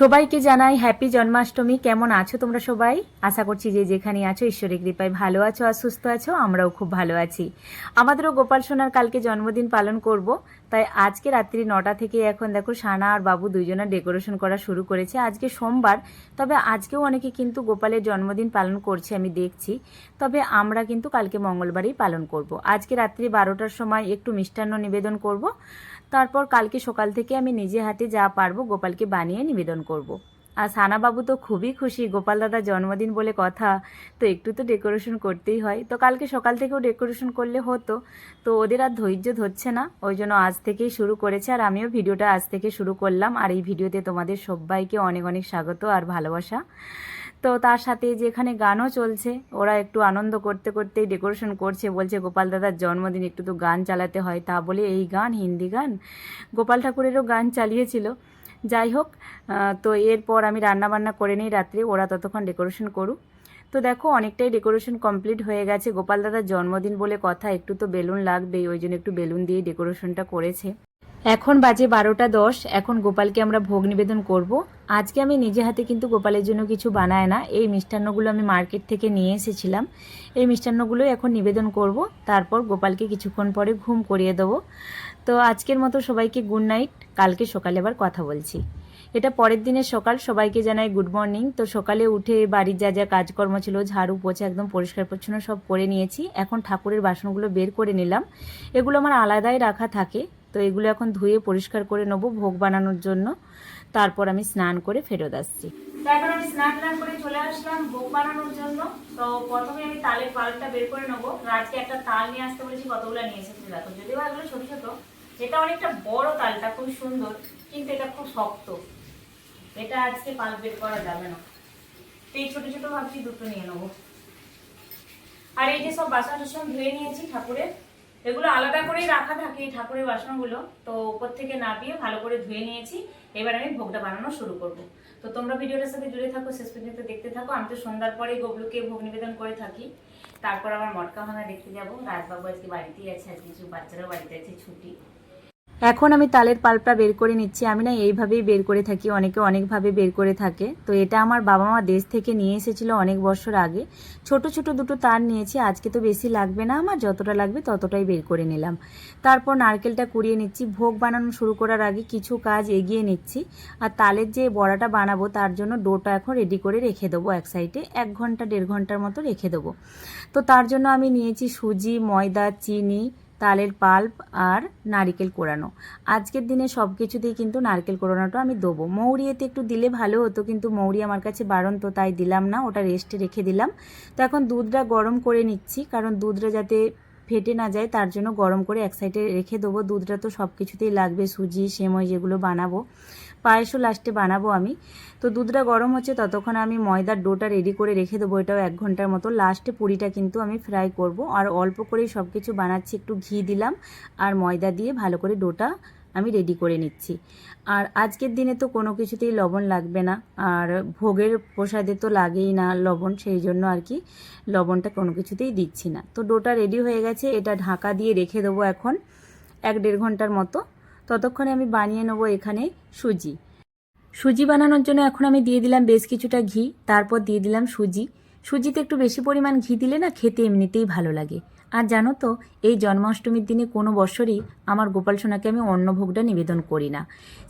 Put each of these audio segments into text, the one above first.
সবাইকে জানাই হ্যাপি জন্মাষ্টমী। কেমন আছো তোমরা সবাই? আশা করছি যে যেখানে আছো ঈশ্বরের কৃপায় ভালো আছো আর সুস্থ আছো, আমরাও খুব ভালো আছি। আমাদেরও গোপাল সোনার কালকে জন্মদিন পালন করব। তাই আজকে রাত্রি নটা থেকে এখন দেখো সানা আর বাবু দুজনের ডেকোরেশন করা শুরু করেছে। আজকে সোমবার, তবে আজকেও অনেকে কিন্তু গোপালের জন্মদিন পালন করছে আমি দেখছি। তবে আমরা কিন্তু কালকে মঙ্গলবারই পালন করব। আজকে রাত্রি বারোটার সময় একটু মিষ্টান্ন নিবেদন করব। তারপর কালকে সকাল থেকে আমি নিজে হাতে যা পারব গোপালকে বানিয়ে নিবেদন করব। আর সানাবাবু তো খুবই খুশি, গোপাল দাদার জন্মদিন বলে কথা, তো একটু তো ডেকোরেশন করতেই হয়। তো কালকে সকাল থেকেও ডেকোরেশন করলে হতো, তো ওদের আর ধৈর্য ধরছে না, ওই জন্য আজ থেকেই শুরু করেছে। আর আমিও ভিডিওটা আজ থেকে শুরু করলাম, আর এই ভিডিওতে তোমাদের সবাইকে অনেক অনেক স্বাগত আর ভালোবাসা। তো তার সাথে যেখানে গানও চলছে, ওরা একটু আনন্দ করতে করতেই ডেকোরেশন করছে, বলছে, গোপাল দাদার জন্মদিন, একটু তো গান চালাতে হয়। তা বলে, এই গান, হিন্দি গান? গোপাল ঠাকুরেরও গান চালিয়েছিল। যাই হোক তো এরপর আমি রান্না বান্না করে নিই রাত্রে, ওরা ততক্ষণ ডেকোরেশন করুক। তো দেখো, অনেকটাই ডেকোরেশন কমপ্লিট হয়ে গেছে। গোপাল দাদার জন্মদিন বলে কথা, একটু তো বেলুন লাগবেই, ওই জন্য একটু বেলুন দিয়ে ডেকোরেশনটা করেছে। এখন বাজে বারোটা দশ, এখন গোপালকে আমরা ভোগ নিবেদন করব। আজকে আমি নিজে হাতে কিন্তু গোপালের জন্য কিছু বানায় না, এই মিষ্টান্নগুলো আমি মার্কেট থেকে নিয়ে এসেছিলাম। এই মিষ্টান্নগুলো এখন নিবেদন করব, তারপর গোপালকে কিছুক্ষণ পরে ঘুম করিয়ে দেবো। তো আজকের মতো সবাইকে গুড নাইট কালকে সকালে আবার কথা বলছি। এটা পরের দিনের সকাল, সবাইকে জানাই গুড মর্নিং তো সকালে উঠে বাড়ির যা যা কাজকর্ম ছিল, ঝাড়ু, পোছা একদম পরিষ্কার পরিচ্ছন্ন সব করে নিয়েছি। এখন ঠাকুরের বাসনগুলো বের করে নিলাম। এগুলো আমার আলাদাই রাখা থাকে। তো এগুলো এখন ধুয়ে পরিষ্কার করে নেব ভোগ বানানোর জন্য। তারপর আমি স্নান করে ফেরত আসছি। তারপর আমি স্নান টান করে চলে আসলাম ভোগ বানানোর জন্য। তো প্রথমে আমি তালের পাল্পটা বের করে নেব। রাতকে একটা তাল নিয়ে আসতে বলেছি, কতগুলো নিয়ে এসেছি দেখো। যদিও এগুলো ছোট ছোট এটা অনেকটা বড় তালটা, খুব সুন্দর, কিন্তু এটা খুব শক্ত। এটা আজকে পাল বের করা যাবে না। তো এই ছোট ছোট ভাবছি দুটো নিয়ে নেব। আর এই যে সব বাসন টাসন ধুয়ে নিয়েছি ঠাকুরের এগুলো আলাদা করেই রাখা থাকে এই ঠাকুরের বাসনগুলো। তো উপর থেকে নামিয়ে ভালো করে ধুয়ে নিয়েছি। এবার আমি ভোগটা বানানো শুরু করব। তো তোমরা ভিডিওটার সাথে জুড়ে থাকো, শেষ পর্যন্ত দেখতে থাকো। আমি তো সন্ধ্যার পরেই গবলুকে ভোগ নিবেদন করে থাকি। তারপর আমার মটকা ভাঙা দেখতে যাব। রাজবাবু আজকে বাড়িতেই আছে আর কিছু বাচ্চারাও বাড়িতে আছে, ছুটি। এখন আমি তালের পাল্পটা বের করে নিচ্ছি। আমি না এইভাবেই বের করে থাকি, অনেকে অনেকভাবে বের করে থাকে। তো এটা আমার বাবা মা দেশ থেকে নিয়ে এসেছিল অনেক বছর আগে। ছোট ছোট দুটো তার নিয়েছি। আজকে তো বেশি লাগবে না আমার, যতটা লাগবে ততটাই বের করে নিলাম। তারপর নারকেলটা কুড়িয়ে নিচ্ছি। ভোগ বানানো শুরু করার আগে কিছু কাজ এগিয়ে নিচ্ছি। আর তালের যে বড়াটা বানাবো, তার জন্য ডোটা এখন রেডি করে রেখে দেবো এক সাইডে এক ঘণ্টা, দেড় ঘণ্টার মতো রেখে দেবো। তো তার জন্য আমি নিয়েছি সুজি, ময়দা, চিনি তালের পাল্প আর নারিকেল কোড়ানো আজকের দিনে সব কিছুতেই কিন্তু নারকেল কোড়ানোটা আমি দেবো। মৌরি এতে একটু দিলে ভালো হতো, কিন্তু মৌরি আমার কাছে বারণ তো তাই দিলাম না, ওটা রেস্টে রেখে দিলাম। তো এখন দুধটা গরম করে নিচ্ছি, কারণ দুধটা যাতে ফেটে না যায়, তার জন্য গরম করে এক সাইডে রেখে দেবো। দুধটা তো সব কিছুতেই লাগবে, সুজি, সেময় যেগুলো বানাবো। পায়েসও লাস্টে বানাবো আমি। তো দুধটা গরম হচ্ছে, ততক্ষণ আমি ময়দার ডোটা রেডি করে রেখে দেবো। এটাও এক ঘণ্টার মতো। লাস্টে পুরিটা কিন্তু আমি ফ্রাই করব। আর অল্প করেই সব কিছু বানাচ্ছি, একটু ঘি দিলাম আর ময়দা দিয়ে ভালো করে ডোটা আমি রেডি করে নিচ্ছি। আর আজকের দিনে তো কোনো কিছুতেই লবণ লাগবে না। আর ভোগের প্রসাদে তো লাগেই না লবণ, সেই জন্য আর কি লবণটা কোনো কিছুতেই দিচ্ছি না। তো ডোটা রেডি হয়ে গেছে, এটা ঢাকা দিয়ে রেখে দেবো এখন এক দেড় ঘণ্টার মতো। ততক্ষণে আমি বানিয়ে নেব এখানে সুজি। সুজি বানানোর জন্য এখন আমি দিয়ে দিলাম বেশ কিছুটা ঘি, তারপর দিয়ে দিলাম সুজি। সুজিতে একটু বেশি পরিমাণ ঘি দিলে না খেতে এমনিতেই ভালো লাগে। আর জানো তো, এই জন্মাষ্টমীর দিনে কোনো বছরই আমার গোপাল সোনাকে আমি অন্নভোগটা নিবেদন করি না।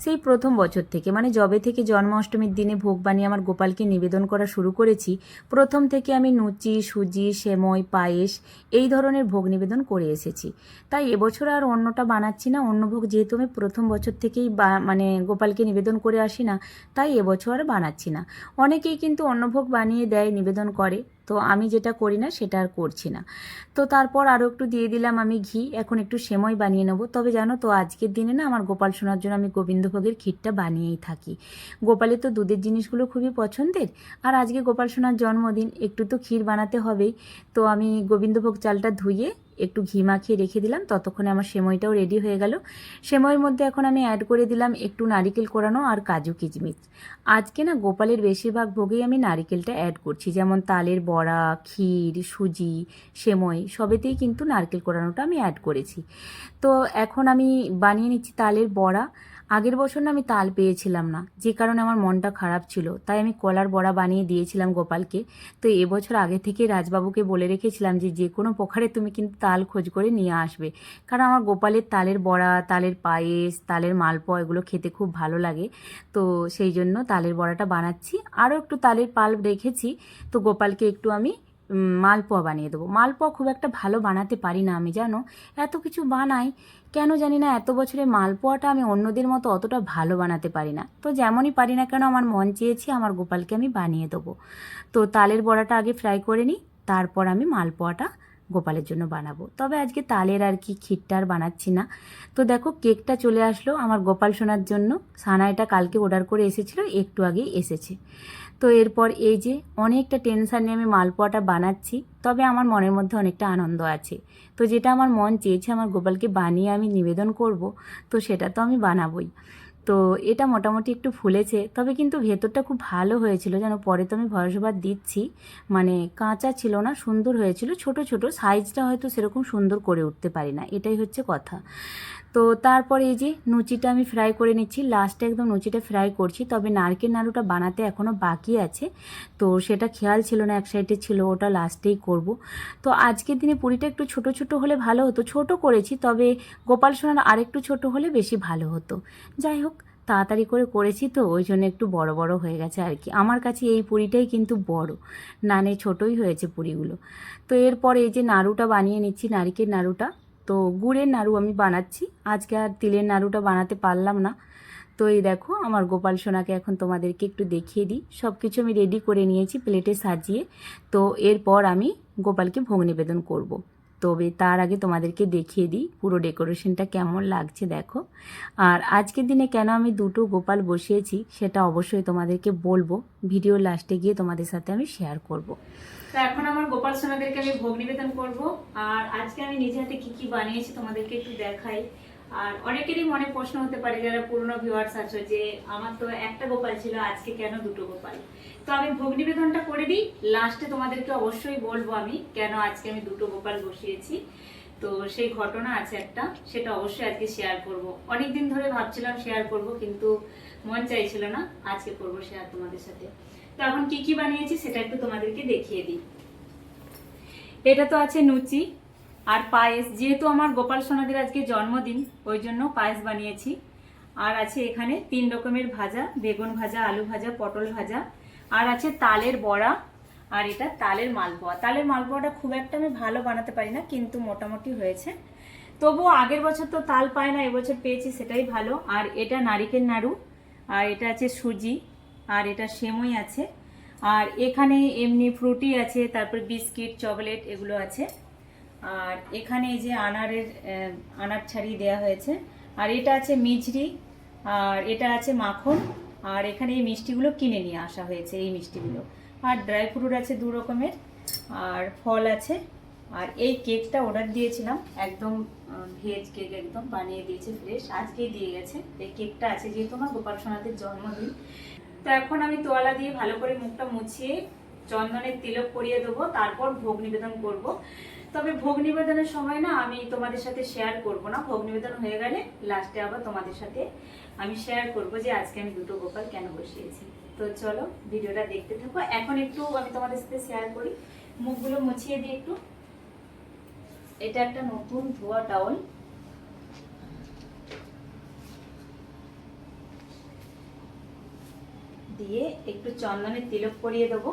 সেই প্রথম বছর থেকে মানে যবে থেকে জন্মাষ্টমীর দিনে ভোগ বানিয়ে আমার গোপালকে নিবেদন করা শুরু করেছি, প্রথম থেকে আমি লুচি সুজি, সেমই, পায়েস এই ধরনের ভোগ নিবেদন করে এসেছি। তাই এবছর আর অন্যটা বানাচ্ছি না, অন্নভোগ যেহেতু আমি প্রথম বছর থেকেই বা মানে গোপালকে নিবেদন করে আসি না, তাই এবছর আর বানাচ্ছি না। অনেকেই কিন্তু অন্নভোগ বানিয়ে দেয়, নিবেদন করে। তো আমি যেটা করি না, সেটা আর করছি না। তো তারপর আরও একটু দিয়ে দিলাম আমি ঘি। এখন একটু সেময় বানিয়ে নেব। তবে জানো তো, আজকের দিনে না আমার গোপাল শোনার জন্য আমি গোবিন্দভোগের ক্ষীরটা বানিয়েই থাকি। গোপালের তো দুধের জিনিসগুলো খুবই পছন্দের। আর আজকে গোপাল সোনার জন্মদিন, একটু তো ক্ষীর বানাতে হবেই। তো আমি গোবিন্দভোগ চালটা ধুয়ে একটু ঘি মাখিয়ে রেখে দিলাম, ততক্ষণে আমার সেময়টাও রেডি হয়ে গেল। সেময়ের মধ্যে এখন আমি অ্যাড করে দিলাম একটু নারিকেল কোরানো আর কাজু কিচমিচ আজকে না গোপালের বেশিরভাগ ভোগেই আমি নারিকেলটা অ্যাড করছি, যেমন তালের বড়া, ক্ষীর, সুজি, সেমই সবেতেই কিন্তু নারকেল কোরানোটা আমি অ্যাড করেছি। তো এখন আমি বানিয়ে নিচ্ছি তালের বড়া আগের বছর না আমি তাল পেয়েছিলাম না। যে কারণে আমার মনটা খারাপ ছিল। তাই আমি কলার বড়া বানিয়ে দিয়েছিলাম গোপালকে। তো এবছর আগে থেকে রাজবাবুকে বলে রেখেছিলাম যে যে কোনো পোখারে তুমি কিন্তু তাল খোঁজ করে নিয়ে আসবে। কারণ আমার গোপালের তালের বড়া, তালের পায়েস, তালের মালপোয়া এগুলো খেতে খুব ভালো লাগে। তো সেই জন্য তালের বড়াটা বানাচ্ছি। আরও একটু তালের পাল রেখেছি। তো গোপালকে একটু আমি মালপোয়া বানিয়ে দেবো। মালপোয়া খুব একটা ভালো বানাতে পারি না আমি, জানো? এত কিছু বানাই। কেন জানি না এত বছরে মালপোয়াটা আমি অন্যদের মতো অতটা ভালো বানাতে পারি না। তো যেমনই পারি না কেন আমার মন চেয়েছে আমার গোপালকে আমি বানিয়ে দেবো। তো তালের বড়াটা আগে ফ্রাই করে নিই, তারপর আমি মালপোয়াটা গোপালের জন্য বানাবো। তবে আজকে তালের আর কি ক্ষীরটা আর বানাচ্ছি না। তো দেখো কেকটা চলে আসলো আমার গোপাল সোনার জন্য। সানাইটা কালকে অর্ডার করে এসেছিল, একটু আগেই এসেছে। তো এরপর এই যে অনেকটা টেনশন নিয়ে আমি মালপোয়াটা বানাচ্ছি, তবে আমার মনের মধ্যে অনেকটা আনন্দ আছে। তো যেটা আমার মন চেয়েছে আমার গোপালকে বানিয়ে আমি নিবেদন করব, তো সেটা তো আমি বানাবই। তো এটা মোটামুটি একটু ফুলেছে, তবে কিন্তু ভেতরটা খুব ভালো হয়েছিল, যেন পরে তো আমি ভরসাবাদ দিচ্ছি। মানে কাঁচা ছিল না, সুন্দর হয়েছিল, ছোট ছোট সাইজটা হয়তো সেরকম সুন্দর করে উঠতে পারি না, এটাই হচ্ছে কথা। তো তারপর এই যে লুচিটা আমি ফ্রাই করে নিচ্ছি। লাস্টে একদম লুচিটা ফ্রাই করছি। তবে নারকেল নাড়ুটা বানাতে এখনও বাকি আছে। তো সেটা খেয়াল ছিল না, এক সাইডে ছিল, ওটা লাস্টেই করব। তো আজকের দিনে পুরিটা একটু ছোট ছোট হলে ভালো হতো, ছোট করেছি, তবে গোপাল সোনার আরেকটু ছোট হলে বেশি ভালো হতো। যাই হোক, তাড়াতাড়ি করে করেছি তো, ওই জন্য একটু বড় বড় হয়ে গেছে আর কি। আমার কাছে এই পুরিটাই কিন্তু বড়। নানে ছোটই হয়েছে পুরিগুলো। তো এরপর এই যে নাড়ুটা বানিয়ে নিচ্ছি, নারিকেল নাড়ুটা। তো গুড়ের নাড়ু আমি বানাচ্ছি। আজকে আর তিলের নাড়ুটা বানাতে পারলাম না। তো এই দেখো, আমার গোপাল সোনাকে এখন তোমাদেরকে একটু দেখিয়ে দিই। সব কিছু আমি রেডি করে নিয়েছি প্লেটে সাজিয়ে। তো এরপর আমি গোপালকে ভোগ নিবেদন করব। তবে তার আগে তোমাদেরকে দেখিয়ে দিই পুরো ডেকোরেশনটা কেমন লাগছে, দেখো। আর আজকের দিনে কেন আমি দুটো গোপাল বসিয়েছি সেটা অবশ্যই তোমাদেরকে বলব। ভিডিও লাস্টে গিয়ে তোমাদের সাথে আমি শেয়ার করব। তো এখন আমার গোপাল সোনাদেরকে আমি ভোগ নিবেদন করব। আর আজকে আমি নিজে হাতে কি কি বানিয়েছি তোমাদেরকে একটু দেখাই। আর অনেকেরই মনে প্রশ্ন হতে পারে, যারা পুরনো ভিউয়ার্স আছো, যে আমার তো একটা গোপাল ছিল, আজকে কেন দুটো গোপাল? তো আমি ভোগ নিবেদনটা করে দিই। লাস্টে তোমাদেরকে অবশ্যই বলব আমি, কেন আজকে আমি দুটো গোপাল বসিয়েছি। তো সেই ঘটনা আছে একটা, সেটা অবশ্যই আজকে শেয়ার করব। অনেক দিন ধরে ভাবছিলাম শেয়ার করব, কিন্তু মন চাইছিল না, আজকে করব শেয়ার তোমাদের সাথে। তো এখন কি কি বানিয়েছি, সেটা একটু তোমাদেরকে দেখিয়ে দিই। এটা তো আছে লুচি আর পায়েস, যেহেতু আমার গোপাল সোনাদের আজকে জন্মদিন, ওই জন্য পায়েস বানিয়েছি। আর আছে এখানে তিন রকমের ভাজা, বেগুন ভাজা, আলু ভাজা, পটল ভাজা। আর আছে তালের বড়া, আর এটা তালের মালপোয়া। তালের মালপোয়াটা খুব একটা আমি ভালো বানাতে পারি না, কিন্তু মোটামুটি হয়েছে। তবুও আগের বছর তো তাল পায় না, এবছর পেয়েছি সেটাই ভালো। আর এটা নারিকেল নাড়ু, আর এটা আছে সুজি, আর এটা সেমই আছে। আর এখানে এমনি ফ্রুটি আছে, তারপর বিস্কিট, চকলেট, এগুলো আছে। আর এখানে এই যে আনারের আনার ছাড়ি দেওয়া হয়েছে। আর এটা আছে মিজরি, আর এটা আছে মাখন, আর এখানে এই মিষ্টিগুলো কিনে নিয়ে আসা হয়েছে, এই মিষ্টিগুলো। আর ড্রাই ফ্রুট আছে দু রকমের, আর ফল আছে। আর এই কেকটা অর্ডার দিয়েছিলাম, একদম ভেজ কেক একদম বানিয়ে দিয়েছে ফ্রেশ আজকেই দিয়ে গেছে। এই কেকটা আছে যেহেতু আমার গোপাল সোনাদের জন্মদিন। তো এখন আমি তোয়ালা দিয়ে ভালো করে মুখটা মুছিয়ে চন্দনের তিলক পরিয়ে দেবো, তারপর ভোগ নিবেদন করব। তবে ভোগ নিবেদনের সময় না আমি তোমাদের সাথে শেয়ার করব না। ভোগ নিবেদন হয়ে গেলে লাস্টে আবার তোমাদের সাথে আমি শেয়ার করব যে আজকে আমি দুটো গোপাল কেন বসিয়েছি। তো চলো ভিডিওটা দেখতে থাকো। এখন একটু আমি তোমাদের সাথে শেয়ার করি। মুখগুলো মুছিয়ে দিই একটু। এটা একটা নতুন ধোয়া টাওয়াল। দিয়ে একটু চন্দনের তিলক পরিয়ে দেবো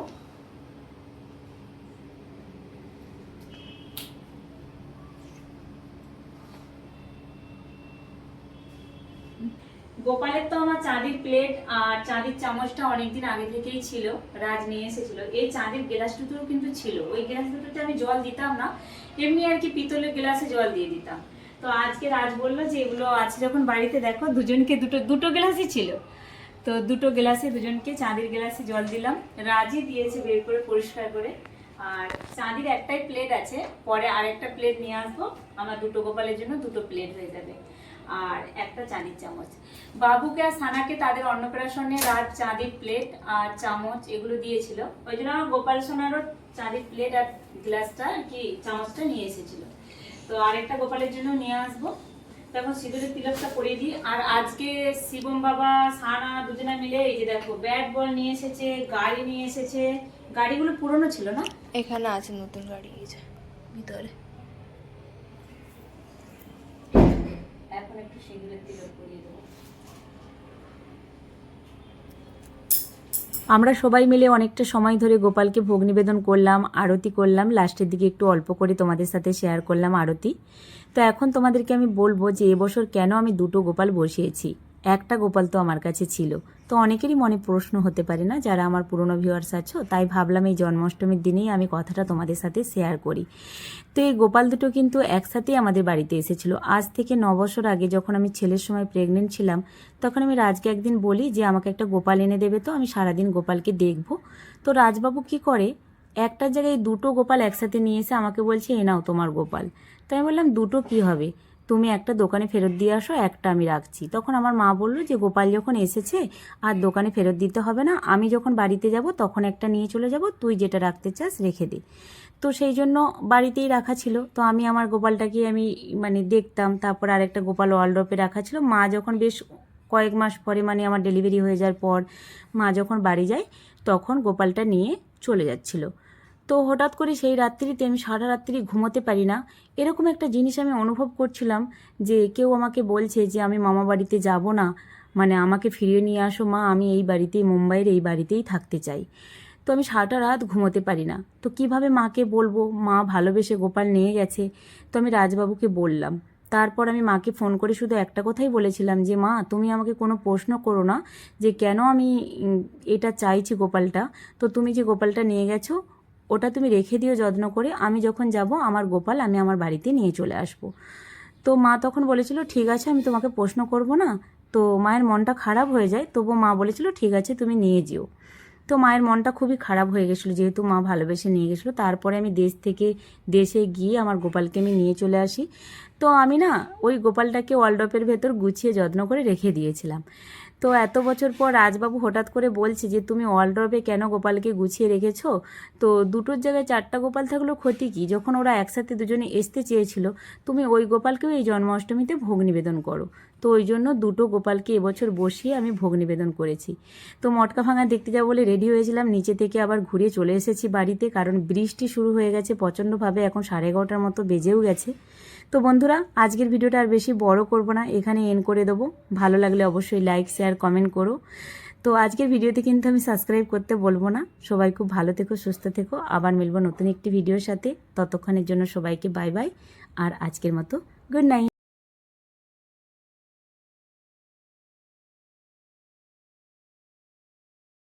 গোপালের তো আমার চাঁদির প্লেট আর চাঁদির চামচটা অনেকদিন আগে থেকেই ছিল। রাজ নিয়ে এসেছিল। এই চাঁদির গ্লাস দুটোও কিন্তু ছিল। ওই গ্লাস দুটোতে আমি জল দিতাম না। এমনি আর কি পিতলের গ্লাসে জল দিয়ে দিতাম। তো আজকে রাজ বলল যে, এগুলো আছে যখন বাড়িতে দেখো, দুজনকে দুটো দুটো গ্লাসই ছিল। তো দুটো গ্লাসে দুজনকে চাঁদির গ্লাসে জল দিলাম। রাজই দিয়েছে বের করে পরিষ্কার করে। আর চাঁদির একটাই প্লেট আছে। পরে আরেকটা প্লেট নিয়ে আসব। আমার দুটো গোপালের জন্য দুটো প্লেট হয়ে যাবে। আর একটা চাঁদির চামচ। বাবুকে আর সানাকে তাদের অন্নপ্রাশনে রাত চাঁদির প্লেট আর চামচ এগুলো দিয়েছিল। ওই জন্য আমার গোপাল সোনারও চাঁদির প্লেট আর গ্লাসটা কি চামচটা নিয়ে এসেছিল। তো আরেকটা গোপালের জন্য নিয়ে আসব। তখন সিঁদুরের তিলকটা পরিয়ে দিই। আর আজকে শিবম বাবা, সানা দুজনে মিলে এই যে দেখো ব্যাট বল নিয়ে এসেছে, গাড়ি নিয়ে এসেছে। গাড়িগুলো পুরনো ছিল না? এখানে আছে নতুন গাড়ি ভিতরে। এখন একটু সিঁদুরের তিলক করিয়ে দেবো। আমরা সবাই মিলে অনেকটা সময় ধরে গোপালকে ভোগ নিবেদন করলাম, আরতি করলাম, লাস্টের দিকে একটু অল্প করে তোমাদের সাথে শেয়ার করলাম আরতি। তো এখন তোমাদেরকে আমি বলব যে এবছর কেন আমি দুটো গোপাল বসিয়েছি? একটা গোপাল তো আমার কাছে ছিল। তো অনেকেরই মনে প্রশ্ন হতে পারে না, যারা আমার পুরনো ভিউয়ার্স আছো, তাই ভাবলাম এই জন্মাষ্টমীর দিনেই আমি কথাটা তোমাদের সাথে শেয়ার করি। তো এই গোপাল দুটো কিন্তু একসাথেই আমাদের বাড়িতে এসেছিল। আজ থেকে ন বছর আগে যখন আমি ছেলের সময় প্রেগনেন্ট ছিলাম, তখন আমি রাজকে একদিন বলি যে, আমাকে একটা গোপাল এনে দেবে তো, আমি সারাদিন গোপালকে দেখব। তো রাজবাবু কি করে একটার জায়গায় দুটো গোপাল একসাথে নিয়ে এসে আমাকে বলছে, এ নাও তোমার গোপাল। তাই বললাম, দুটো কি হবে? তুমি একটা দোকানে ফেরত দিয়ে আসো, একটা আমি রাখছি। তখন আমার মা বলল যে, গোপাল যখন এসেছে, আর দোকানে ফেরত দিতে হবে না। আমি যখন বাড়িতে যাব, তখন একটা নিয়ে চলে যাব। তুই যেটা রাখতে চাস, রেখে দে। তো সেই জন্য বাড়িতেই রাখা ছিল। তো আমি আমার গোপালটাকে আমি মানে দেখতাম। তারপর আরেকটা গোপাল ওয়ার্ল্ডরপে রাখা ছিল। মা যখন বেশ কয়েক মাস পরে মানে আমার ডেলিভারি হয়ে যাওয়ার পর মা যখন বাড়ি যায়, তখন গোপালটা নিয়ে চলে যাচ্ছিল। তো হঠাৎ করে সেই রাত্রিতে আমি সারা রাত্রি ঘুমোতে পারি না। এরকম একটা জিনিস আমি অনুভব করছিলাম যে কেউ আমাকে বলছে যে আমি মামা বাড়িতে যাব না মানে আমাকে ফিরিয়ে নিয়ে আসো মা, আমি এই বাড়িতেই, মুম্বাইয়ের এই বাড়িতেই থাকতে চাই। তো আমি সারাটা রাত ঘুমোতে পারি না। তো কীভাবে মাকে বলব? মা ভালোবেসে গোপাল নিয়ে গেছে। তো আমি রাজবাবুকে বললাম। তারপর আমি মাকে ফোন করে শুধু একটা কথাই বলেছিলাম যে, মা, তুমি আমাকে কোনো প্রশ্ন করো না যে কেন আমি এটা চাইছি গোপালটা। তো তুমি যে গোপালটা নিয়ে গেছো ওটা তুমি রেখে দিও, যত্ন করে। আমি যখন যাব, আমার গোপাল, আমি আমার বাড়িতে নিয়ে চলে আসব। তো মা তখন বলেছিল, ঠিক আছে, আমি তোমাকে প্রশ্ন করব না। তো মায়ের মনটা খারাপ হয়ে যায়। তবু মা বলেছিল, ঠিক আছে, তুমি নিয়ে যেও। তো মায়ের মনটা খুবই খারাপ হয়ে গেছিল, যেহেতু মা ভালোবেসে নিয়ে গেছিল। তারপরে আমি দেশ থেকে দেশে গিয়ে আমার গোপালকে আমি নিয়ে চলে আসি। তো আমি না ওই গোপালটাকে ওয়ালডপের ভেতর গুছিয়ে যত্ন করে রেখে দিয়েছিলাম। তো এত বছর পর রাজবাবু হঠাৎ করে বলছে যে, তুমি ওয়ালড্রপে কেন গোপালকে গুছিয়ে রেখেছো? তো দুটোর জায়গায় চারটা গোপাল থাকলেও ক্ষতি কি? যখন ওরা একসাথে দুজনে আসতে চেয়েছিল, তুমি ওই গোপালকেও এই জন্মাষ্টমীতে ভোগ নিবেদন করো। তো ওই জন্য দুটো গোপালকে এবছর বসিয়ে আমি ভোগ নিবেদন করেছি। তো মটকা ভাঙা দেখতে যাব বলে রেডি হয়েছিলাম, নিচে থেকে আবার ঘুরে চলে এসেছি বাড়িতে, কারণ বৃষ্টি শুরু হয়ে গেছে, প্রচণ্ডভাবে এখন সাড়ে এগারোটার মতো বেজেও গেছে। তো বন্ধুরা, আজকের ভিডিওটা আর বেশি বড় করব না এখানে এন করে দেবো। ভালো লাগলে অবশ্যই লাইক শেয়ার কমেন্ট করো। তো আজকের ভিডিওতে কিন্তু আমি সাবস্ক্রাইব করতে বলব না। সবাই খুব ভালো থেকো, সুস্থ থেকো। আবার মিলবো নতুন একটি ভিডিওর সাথে। ততক্ষণের জন্য সবাইকে বাই বাই আর আজকের মতো গুড নাইট